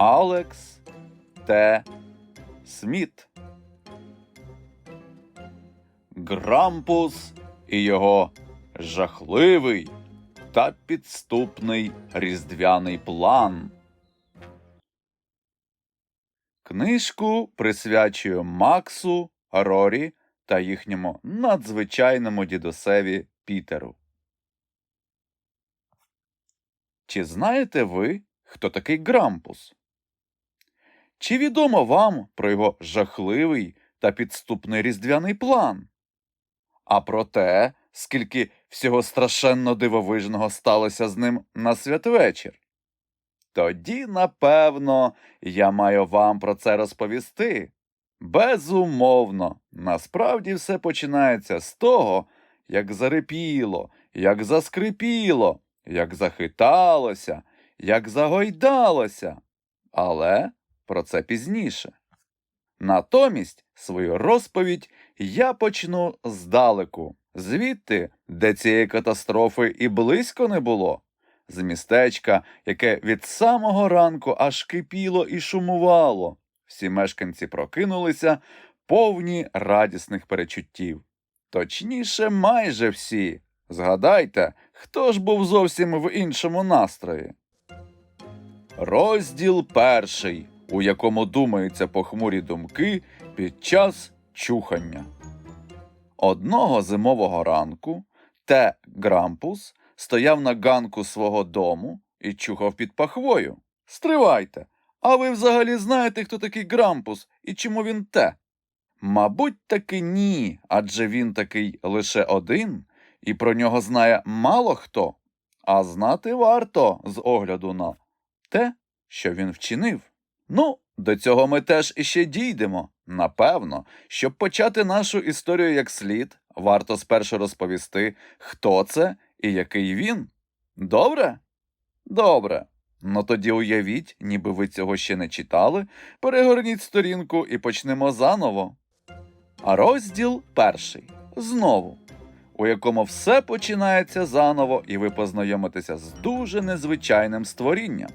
Алекс Т. Сміт. Грампус і його жахливий та підступний різдвяний план. Книжку присвячую Максу, Рорі та їхньому надзвичайному дідусеві Пітеру. Чи знаєте ви, хто такий Грампус? Чи відомо вам про його жахливий та підступний різдвяний план? А про те, скільки всього страшенно дивовижного сталося з ним на святвечір? Тоді, напевно, я маю вам про це розповісти. Безумовно, насправді все починається з того, як зарипіло, як заскрипіло, як захиталося, як загойдалося. Але про це пізніше. Натомість свою розповідь я почну здалеку, звідти, де цієї катастрофи і близько не було, з містечка, яке від самого ранку аж кипіло і шумувало. Всі мешканці прокинулися, повні радісних перечуттів. Точніше, майже всі. Згадайте, хто ж був зовсім в іншому настрої. Розділ перший, у якому думаються похмурі думки під час чухання. Одного зимового ранку Те Грампус стояв на ганку свого дому і чухав під пахвою. Стривайте! А ви взагалі знаєте, хто такий Грампус і чому він те? Мабуть, таки ні, адже він такий лише один, і про нього знає мало хто, а знати варто з огляду на те, що він вчинив. Ну, до цього ми теж іще дійдемо. Напевно, щоб почати нашу історію як слід, варто спершу розповісти, хто це і який він. Добре? Добре. Ну тоді уявіть, ніби ви цього ще не читали, перегорніть сторінку і почнемо заново. А розділ перший. Знову. У якому все починається заново, і ви познайомитеся з дуже незвичайним створінням.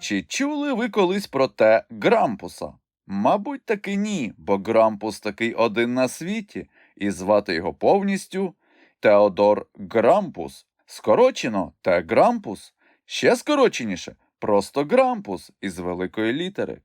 Чи чули ви колись про те Грампуса? Мабуть, таки ні, бо Грампус такий один на світі, і звати його повністю Теодор Грампус. Скорочено Те Грампус. Ще скороченіше просто Грампус із великої літери.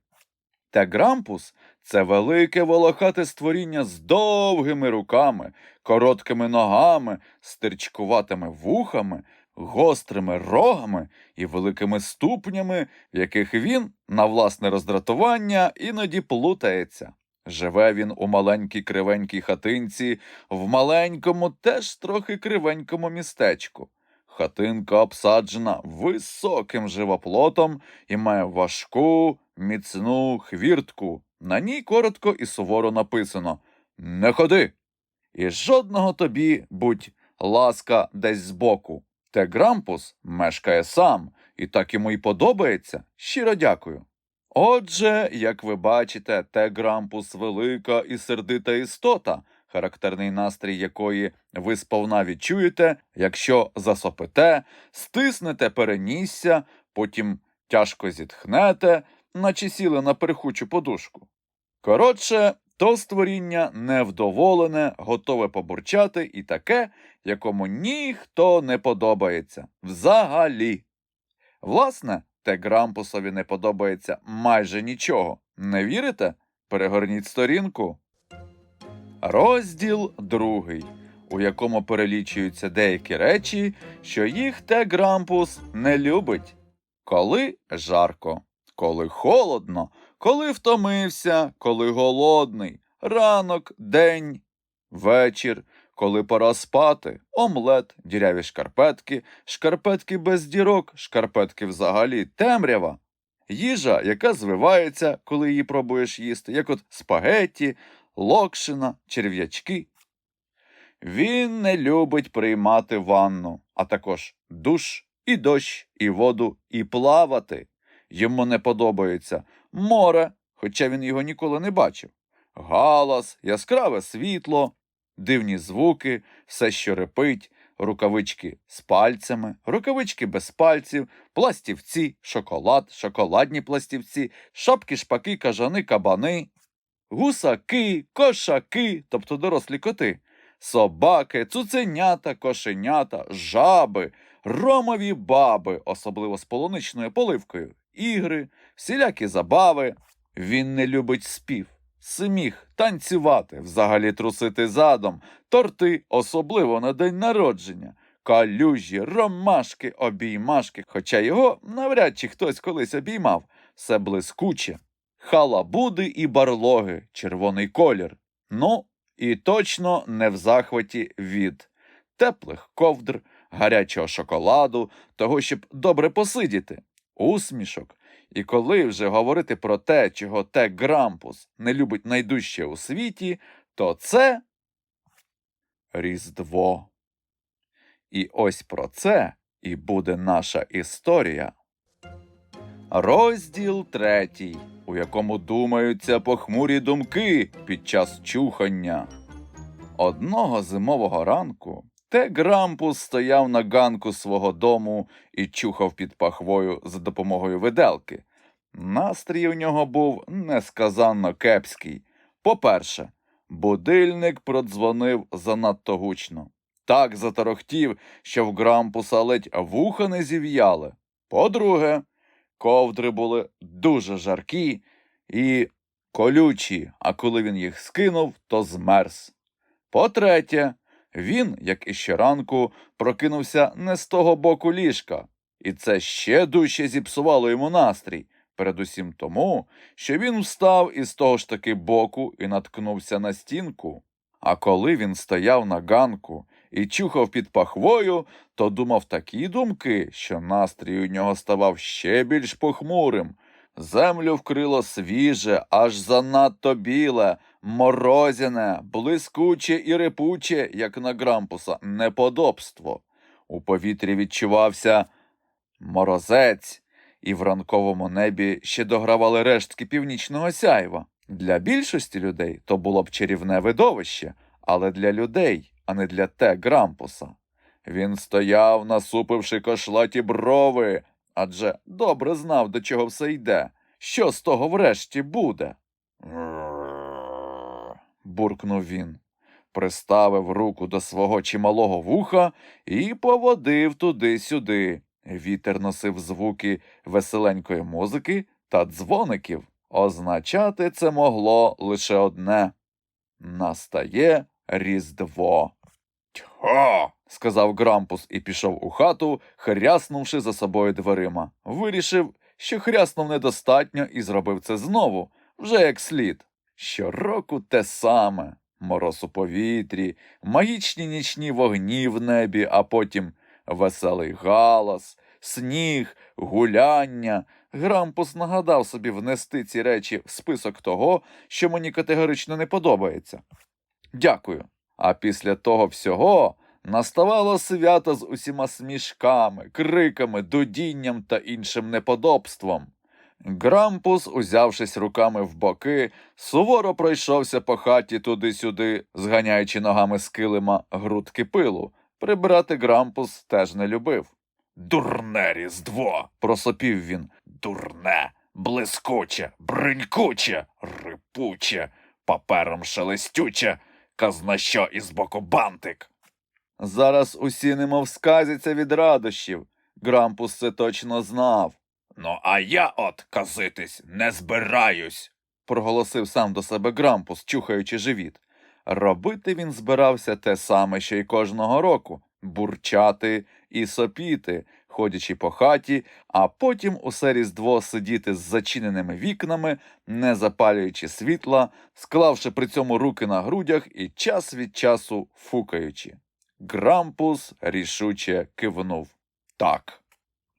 Те Грампус це велике волохате створіння з довгими руками, короткими ногами, стирчкуватими вухами, гострими рогами і великими ступнями, в яких він, на власне роздратування, іноді плутається. Живе він у маленькій кривенькій хатинці, в маленькому, теж трохи кривенькому містечку. Хатинка обсаджена високим живоплотом і має важку, міцну хвіртку. На ній коротко і суворо написано Не ходи. І жодного тобі, будь ласка, десь збоку. Те Грампус мешкає сам, і так йому й подобається. Щиро дякую. Отже, як ви бачите, те Грампус велика і сердита істота, характерний настрій якої ви сповна відчуєте, якщо засопите, стиснете перенісся, потім тяжко зітхнете, наче сіли на перхучу подушку. Коротше, то створіння невдоволене, готове побурчати і таке, якому ніхто не подобається. Взагалі. Власне, те Грампусові не подобається майже нічого. Не вірите? Перегорніть сторінку. Розділ другий, у якому перелічуються деякі речі, що їх те Грампус не любить. Коли жарко, коли холодно, коли втомився, коли голодний, ранок, день, вечір, коли пора спати, омлет, діряві шкарпетки, шкарпетки без дірок, шкарпетки взагалі темрява. Їжа, яка звивається, коли її пробуєш їсти, як от спагетті, локшина, черв'ячки. Він не любить приймати ванну, а також душ, і дощ, і воду, і плавати. Йому не подобається море, хоча він його ніколи не бачив. Галас, яскраве світло, дивні звуки, все, що репить, рукавички з пальцями, рукавички без пальців, пластівці, шоколад, шоколадні пластівці, шапки, шпаки, кажани, кабани, гусаки, кошаки, тобто дорослі коти, собаки, цуценята, кошенята, жаби, ромові баби, особливо з полуничною поливкою, ігри, всілякі забави. Він не любить спів, сміх, танцювати, взагалі трусити задом, торти, особливо на день народження, калюжі, ромашки, обіймашки, хоча його навряд чи хтось колись обіймав, все блискуче, халабуди і барлоги, червоний колір. Ну, і точно не в захваті від теплих ковдр, гарячого шоколаду, того, щоб добре посидіти, усмішок. І коли вже говорити про те, чого те Грампус не любить найдужче у світі, то це Різдво. І ось про це і буде наша історія. Розділ третій, у якому думаються похмурі думки під час чухання. Одного зимового ранку те Грампус стояв на ганку свого дому і чухав під пахвою за допомогою виделки. Настрій у нього був несказанно кепський. По-перше, будильник продзвонив занадто гучно. Так заторохтів, що в Грампуса ледь вуха не зів'яли. По-друге, ковдри були дуже жаркі і колючі, а коли він їх скинув, то змерз. По-третє, він, як і щоранку, прокинувся не з того боку ліжка, і це ще дужче зіпсувало йому настрій, передусім тому, що він встав із того ж таки боку і наткнувся на стінку. А коли він стояв на ганку і чухав під пахвою, то думав такі думки, що настрій у нього ставав ще більш похмурим. Землю вкрило свіже, аж занадто біле, морозяне, блискуче і репуче, як на Грампуса, неподобство. У повітрі відчувався морозець, і в ранковому небі ще догравали рештки північного сяйва. Для більшості людей то було б чарівне видовище, але для людей, а не для те Грампуса. Він стояв, насупивши кошлаті брови, адже добре знав, до чого все йде. Що з того врешті буде? Буркнув він, приставив руку до свого чималого вуха і поводив туди-сюди. Вітер носив звуки веселенької музики та дзвоників. Означати це могло лише одне настає Різдво. Тьхо. сказав Грампус і пішов у хату, хряснувши за собою дверима. Вирішив, що хряснув недостатньо і зробив це знову, вже як слід. Щороку те саме мороз у повітрі, магічні нічні вогні в небі, а потім веселий галас, сніг, гуляння. Грампус нагадав собі внести ці речі в список того, що мені категорично не подобається. Дякую. А після того всього наставало свято з усіма смішками, криками, дудінням та іншим неподобством. Грампус, узявшись руками в боки, суворо пройшовся по хаті туди-сюди, зганяючи ногами з килима грудки пилу. Прибирати Грампус теж не любив. Дурне різдво. просопів він. Дурне, блискуче, бринькуче, рипуче, папером шелестюче, казна що із боку бантик. Зараз усі немов сказяться від радощів. Грампус це точно знав. Ну, а я от казитись не збираюсь, проголосив сам до себе Грампус, чухаючи живіт. Робити він збирався те саме, що й кожного року бурчати і сопіти, ходячи по хаті, а потім усе різдво сидіти з зачиненими вікнами, не запалюючи світла, склавши при цьому руки на грудях і час від часу фукаючи. Грампус рішуче кивнув. Так.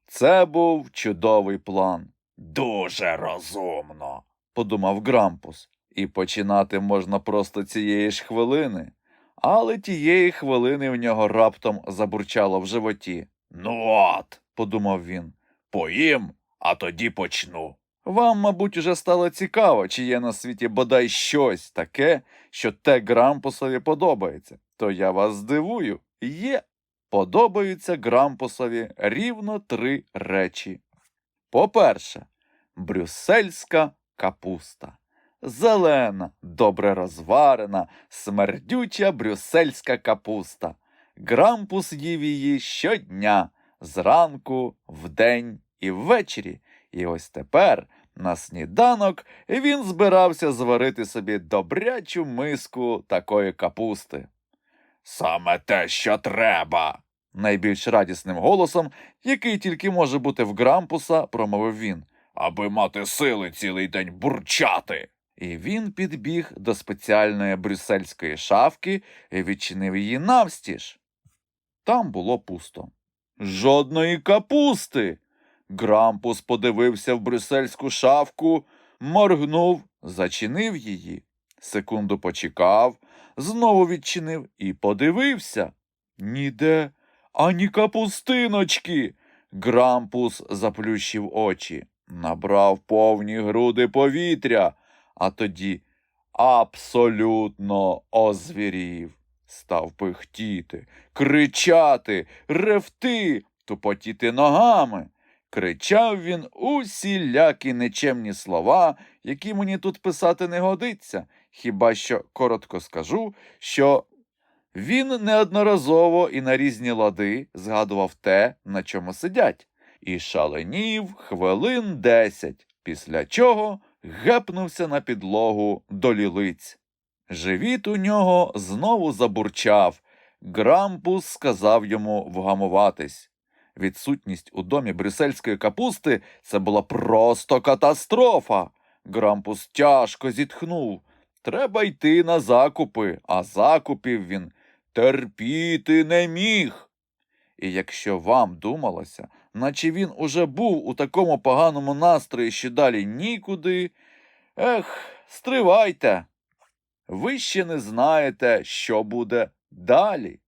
Це був чудовий план. Дуже розумно, подумав Грампус. І починати можна просто цієї ж хвилини. Але тієї хвилини в нього раптом забурчало в животі. Ну от, подумав він, поїм, а тоді почну. Вам, мабуть, уже стало цікаво, чи є на світі бодай щось таке, що те Грампусові подобається. То я вас здивую. Є. подобаються Грампусові рівно три речі. По-перше, брюссельська капуста. Зелена, добре розварена, смердюча брюссельська капуста. Грампус їв її щодня, зранку, вдень і ввечері. І ось тепер, на сніданок, він збирався зварити собі добрячу миску такої капусти. Саме те, що треба. найбільш радісним голосом, який тільки може бути в Грампуса, промовив він, аби мати сили цілий день бурчати. І він підбіг до спеціальної брюссельської шафки і відчинив її навстіж. Там було пусто. Жодної капусти. Грампус подивився в брюссельську шафку, моргнув, зачинив її. Секунду почекав, знову відчинив і подивився. Ніде ані капустиночки. Грампус заплющив очі, набрав повні груди повітря, а тоді абсолютно озвірів. Став пихтіти, кричати, ревти, тупотіти ногами. Кричав він усілякі нечемні слова, які мені тут писати не годиться, хіба що коротко скажу, що він неодноразово і на різні лади згадував те, на чому сидять, і шаленів хвилин десять, після чого гепнувся на підлогу до лілиць. Живіт у нього знову забурчав. Грампус сказав йому вгамуватись. Відсутність у домі брюссельської капусти це була просто катастрофа. Грампус тяжко зітхнув. Треба йти на закупи, а закупів він терпіти не міг. І якщо вам думалося, наче він уже був у такому поганому настрої, що далі нікуди, ех, стривайте. Ви ще не знаєте, що буде далі.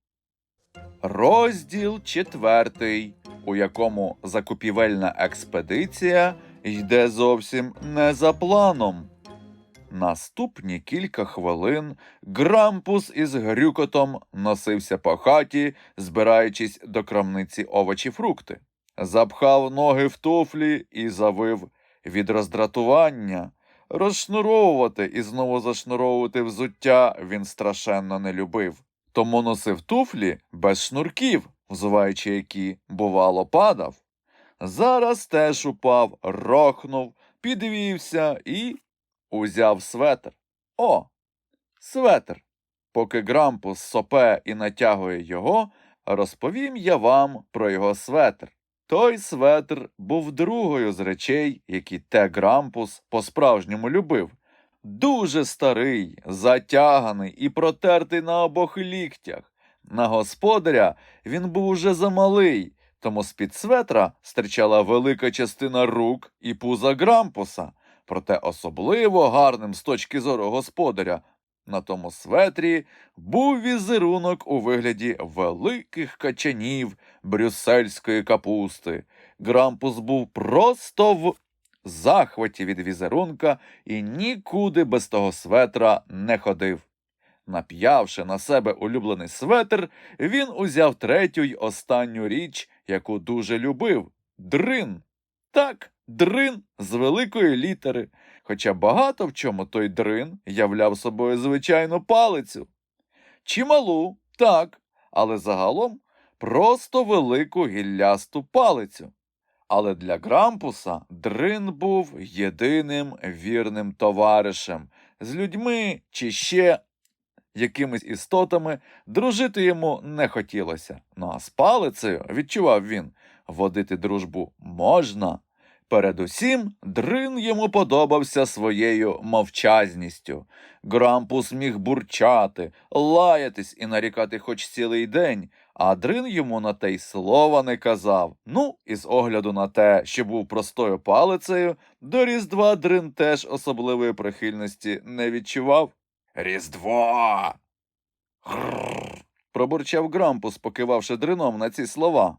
Розділ четвертий, у якому закупівельна експедиція йде зовсім не за планом. Наступні кілька хвилин Грампус із грюкотом носився по хаті, збираючись до крамниці овочі фрукти. Запхав ноги в туфлі і завив від роздратування. Розшнуровувати і знову зашнуровувати взуття він страшенно не любив. Тому носив туфлі без шнурків, взуваючи які, бувало, падав. Зараз теж упав, рохнув, підвівся і узяв светр. О, светр. Поки Грампус сопе і натягує його, розповім я вам про його светр. Той светр був другою з речей, які те Грампус по-справжньому любив. Дуже старий, затяганий і протертий на обох ліктях. На господаря він був уже замалий, тому з-під светра стирчала велика частина рук і пуза Грампуса. Проте особливо гарним з точки зору господаря на тому светрі був візерунок у вигляді великих качанів брюссельської капусти. Грампус був просто в захваті від візерунка і нікуди без того светра не ходив. Нап'явши на себе улюблений светр, він узяв третю й останню річ, яку дуже любив дрин. Так, дрин з великої літери, хоча багато в чому той дрин являв собою звичайну палицю. Чималу, так, але загалом просто велику гіллясту палицю. Але для Грампуса дрин був єдиним вірним товаришем. З людьми чи ще якимись істотами дружити йому не хотілося. Ну а з палицею, відчував він, водити дружбу можна. Передусім, дрин йому подобався своєю мовчазністю. Грампус міг бурчати, лаятись і нарікати хоч цілий день, а дрин йому на те й слова не казав. Ну, і з огляду на те, що був простою палицею, до Різдва дрин теж особливої прихильності не відчував. Різдво. Пробурчав Грампус, покивавши дрином на ці слова.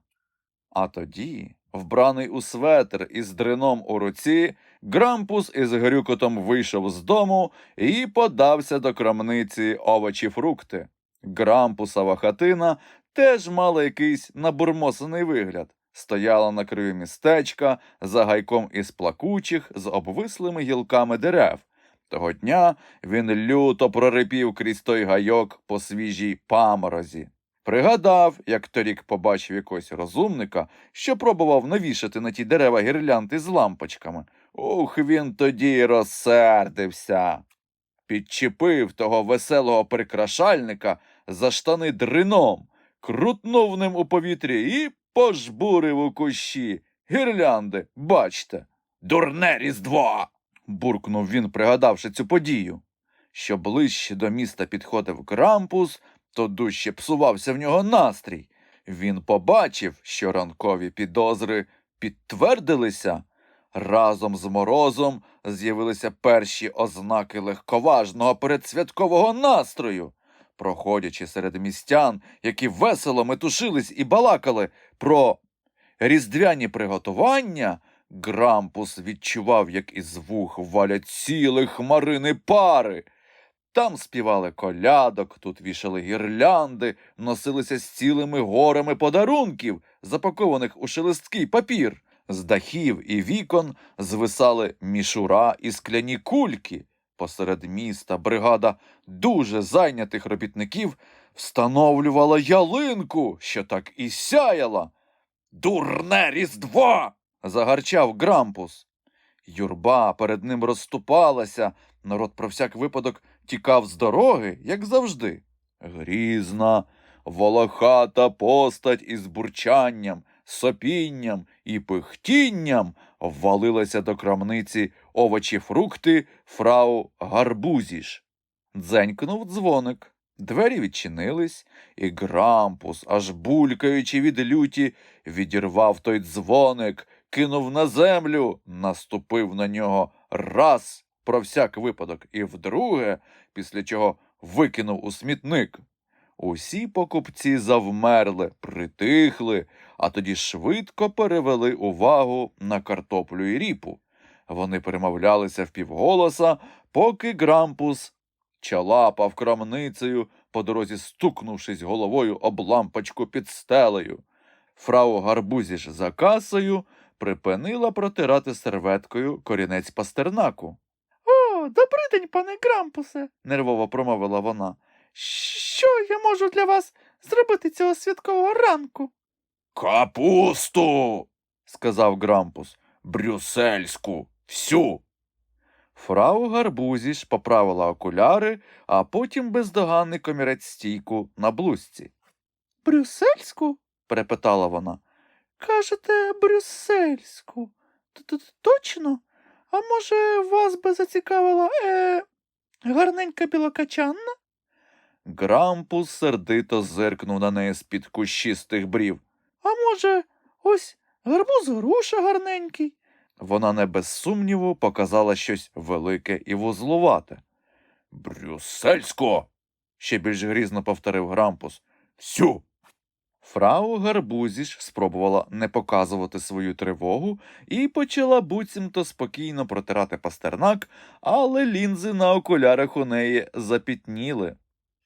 А тоді, вбраний у светр із дрином у руці, Грампус із грюкотом вийшов з дому і подався до крамниці овочі фрукти. Грампусова хатина теж мала якийсь набурмосений вигляд. Стояла на краю містечка за гайком із плакучих з обвислими гілками дерев. Того дня він люто прорипів крізь той гайок по свіжій паморозі. Пригадав, як торік побачив якогось розумника, що пробував навішати на ті дерева гірлянди з лампочками. Ух, він тоді розсердився. Підчепив того веселого прикрашальника за штани дрином, крутнув ним у повітрі і пожбурив у кущі. Гірлянди, бачте. Дурне різдво. буркнув він, пригадавши цю подію. Що ближче до міста підходив Крампус, то дужче псувався в нього настрій. Він побачив, що ранкові підозри підтвердилися. Разом з морозом з'явилися перші ознаки легковажного передсвяткового настрою. Проходячи серед містян, які весело метушились і балакали про різдвяні приготування, Грампус відчував, як із вух валять цілі хмарини пари. Там співали колядок, тут вішали гірлянди, носилися з цілими горами подарунків, запакованих у шелесткий папір. З дахів і вікон звисали мішура і скляні кульки. Посеред міста бригада дуже зайнятих робітників встановлювала ялинку, що так і сяяла. Дурне різдво. загарчав Грампус. Юрба перед ним розступалася, народ про всяк випадок тікав з дороги, як завжди. Грізна, волохата постать із бурчанням, сопінням і пихтінням ввалилася до крамниці овочі фрукти фрау Гарбузіш. Дзенькнув дзвоник. Двері відчинились, і Грампус, аж булькаючи від люті, відірвав той дзвоник, кинув на землю, наступив на нього раз про всяк випадок, і вдруге, після чого викинув у смітник. Усі покупці завмерли, притихли, а тоді швидко перевели увагу на картоплю і ріпу. Вони перемовлялися впівголоса, поки Грампус чалапав крамницею, по дорозі стукнувшись головою об лампочку під стелею. Фрау Гарбузіш за касою припинила протирати серветкою корінець пастернаку. О, добрий день, пане Грампусе. Нервово промовила вона. Що я можу для вас зробити цього святкового ранку? Капусту. сказав Грампус. Брюссельську. Всю. Фрау Гарбузіш поправила окуляри, а потім бездоганний комірець стійку на блузці. Брюссельську? перепитала вона. Кажете, брюссельську. Т-т- Точно? А може, вас би зацікавила е, гарненька білокачанна? Грампус сердито зиркнув на неї з-під кущистих брів. А може, ось гарбуз груша гарненький? Вона не без сумніву показала щось велике і вузлувате. Брюссельсько. ще більш грізно повторив Грампус. Всю. Фрау Гарбузіш спробувала не показувати свою тривогу і почала буцімто спокійно протирати пастернак, але лінзи на окулярах у неї запітніли,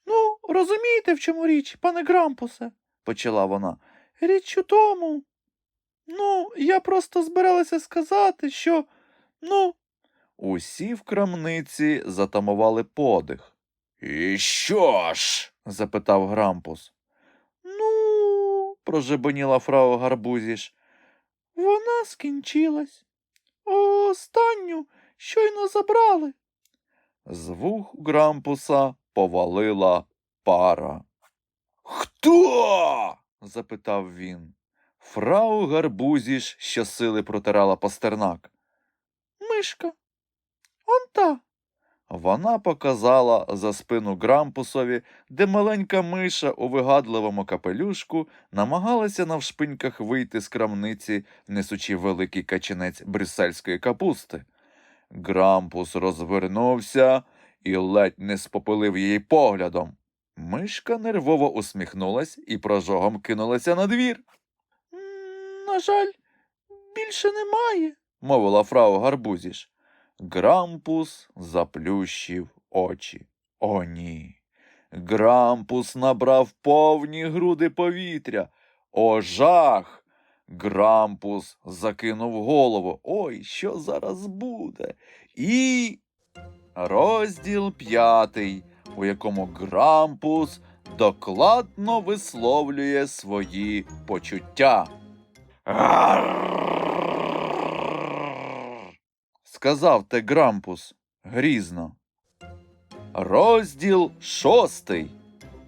Ну, розумієте, в чому річ, пане Грампусе? почала вона. Річ у тому. Ну, я просто збиралася сказати, що. Ну, Усі в крамниці затамували подих. І що ж? запитав Грампус. Прожебоніла фрау Гарбузіш. вона скінчилась. Останню щойно забрали. З вух Грампуса повалила пара. Хто? запитав він. Фрау Гарбузіш щосили протирала пастернак. Мишка. Он та. Вона показала за спину Грампусові, де маленька миша у вигадливому капелюшку намагалася навшпиньках вийти з крамниці, несучи великий качанець брюссельської капусти. Грампус розвернувся і ледь не спопилив її поглядом. Мишка нервово усміхнулась і прожогом кинулася на двір, На жаль, більше немає. мовила фрау Гарбузіш. Грампус заплющив очі. О, ні. Грампус набрав повні груди повітря. О, жах! Грампус закинув голову. Ой, що зараз буде? І розділ п'ятий, у якому Грампус докладно висловлює свої почуття. Сказав те Грампус грізно. Розділ шостий,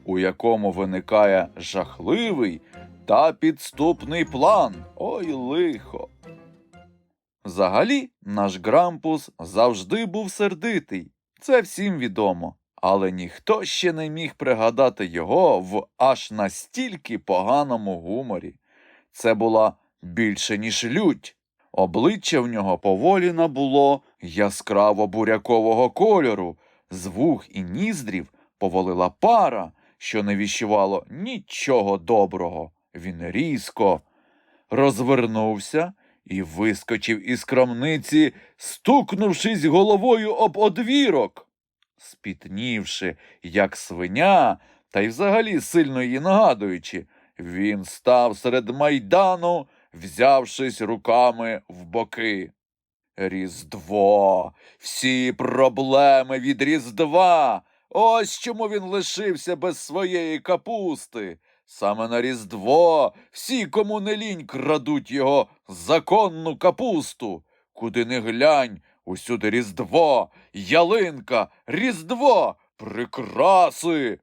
у якому виникає жахливий та підступний план. Ой лихо. Взагалі, наш Грампус завжди був сердитий, це всім відомо. Але ніхто ще не міг пригадати його в аж настільки поганому гуморі. Це була більше, ніж лють. Обличчя в нього поволі набуло яскраво бурякового кольору, з вух і ніздрів повалила пара, що не віщувало нічого доброго. Він різко розвернувся і вискочив із крамниці, стукнувшись головою об одвірок. Спітнівши, як свиня, та й взагалі сильно її нагадуючи, він став серед майдану, взявшись руками в боки. Різдво, всі проблеми від Різдва. Ось чому він лишився без своєї капусти. Саме на Різдво всі, кому не лінь, крадуть його законну капусту. Куди не глянь, усюди Різдво, ялинка, Різдво, прикраси.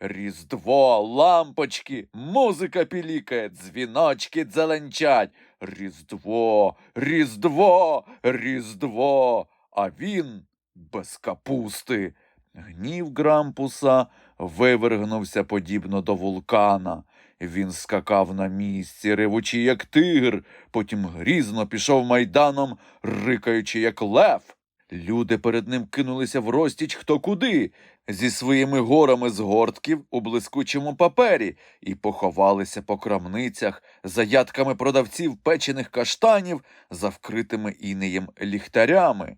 Різдво, лампочки, музика пілікає, дзвіночки дзеленчать. Різдво, Різдво, Різдво, а він без капусти. Гнів Грампуса вивергнувся подібно до вулкана. Він скакав на місці, ревучи, як тигр, потім грізно пішов майданом, рикаючи, як лев. Люди перед ним кинулися в розтіч хто куди, зі своїми горами згортків у блискучому папері, і поховалися по крамницях за ядками продавців печених каштанів, за вкритими інеєм ліхтарями.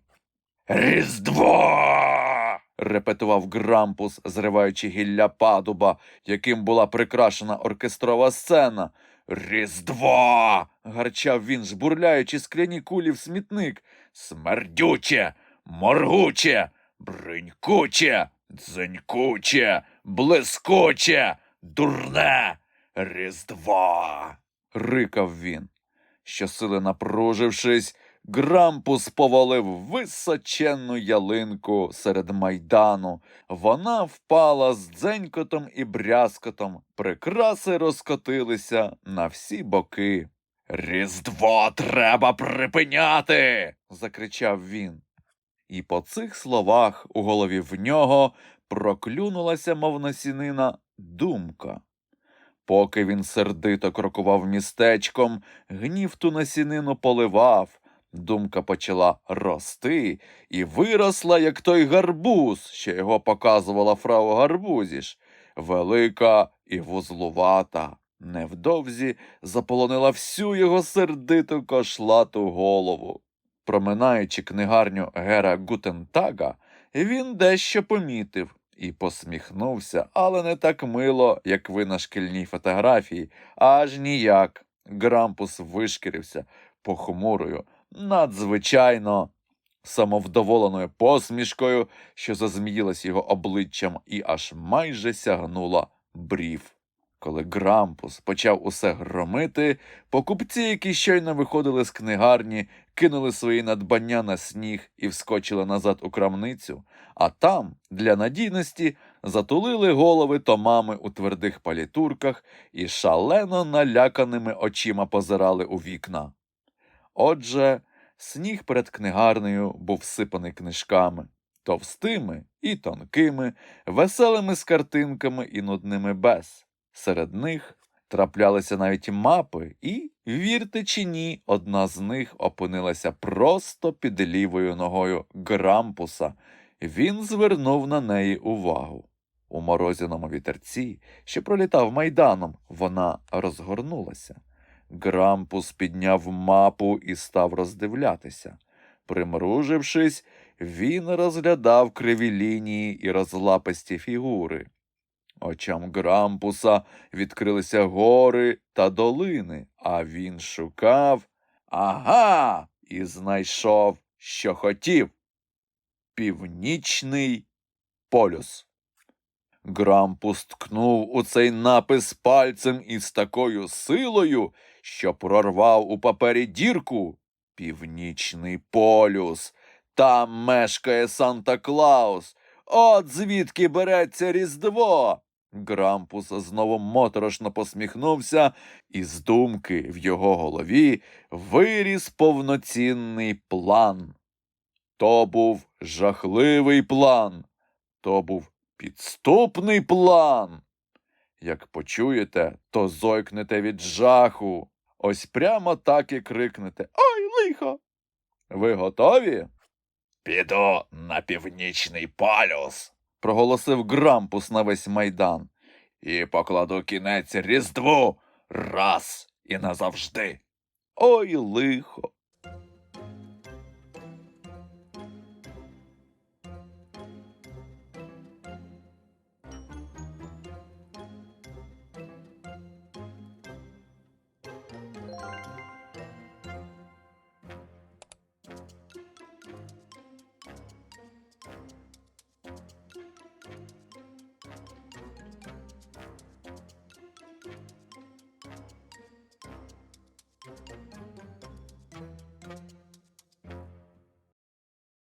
Різдво. репетував Грампус, зриваючи гілля падуба, яким була прикрашена оркестрова сцена. Різдво. гарчав він, жбурляючи скляні кулі в смітник. Смердюче, моргуче, бринькуче, дзенькуче, блискуче, дурне. Різдво. рикав він. Щосили напружившись, Грампус повалив височенну ялинку серед майдану. Вона впала з дзенькотом і брязкотом. Прикраси розкотилися на всі боки. Різдво треба припиняти. закричав він. І по цих словах у голові в нього проклюнулася, мов насінина, думка. Поки він сердито крокував містечком, гнів ту насінину поливав. Думка почала рости і виросла, як той гарбуз, що його показувала фрау Гарбузіш, велика і вузлувата. Невдовзі заполонила всю його сердиту кошлату голову. Проминаючи книгарню Гера Гутентага, він дещо помітив і посміхнувся, але не так мило, як ви на шкільній фотографії, аж ніяк. Грампус вишкірився похмурою, надзвичайно самовдоволеною посмішкою, що зазміїлась його обличчям і аж майже сягнула брів. Коли Грампус почав усе громити, покупці, які щойно виходили з книгарні, кинули свої надбання на сніг і вскочили назад у крамницю, а там, для надійності, затулили голови томами у твердих палітурках і шалено наляканими очима позирали у вікна. Отже, сніг перед книгарнею був всипаний книжками, товстими і тонкими, веселими з картинками і нудними без. Серед них траплялися навіть мапи, і, вірте чи ні, одна з них опинилася просто під лівою ногою Грампуса. Він звернув на неї увагу. У морозяному вітерці, що пролітав майданом, вона розгорнулася. Грампус підняв мапу і став роздивлятися. Примружившись, він розглядав криві лінії і розлаписті фігури. Очам Грампуса відкрилися гори та долини, а він шукав. Ага, і знайшов, що хотів. Північний полюс. Грампус ткнув у цей напис пальцем із такою силою, що прорвав у папері дірку. Північний полюс. Там мешкає Санта Клаус. От звідки береться Різдво. Грампус знову моторошно посміхнувся, і з думки в його голові виріс повноцінний план. То був жахливий план, то був підступний план. Як почуєте, то зойкнете від жаху. Ось прямо так і крикнете Ой, лихо! Ви готові? Піду на північний полюс, проголосив Грампус на весь майдан, і покладу кінець Різдву раз і назавжди. Ой, лихо,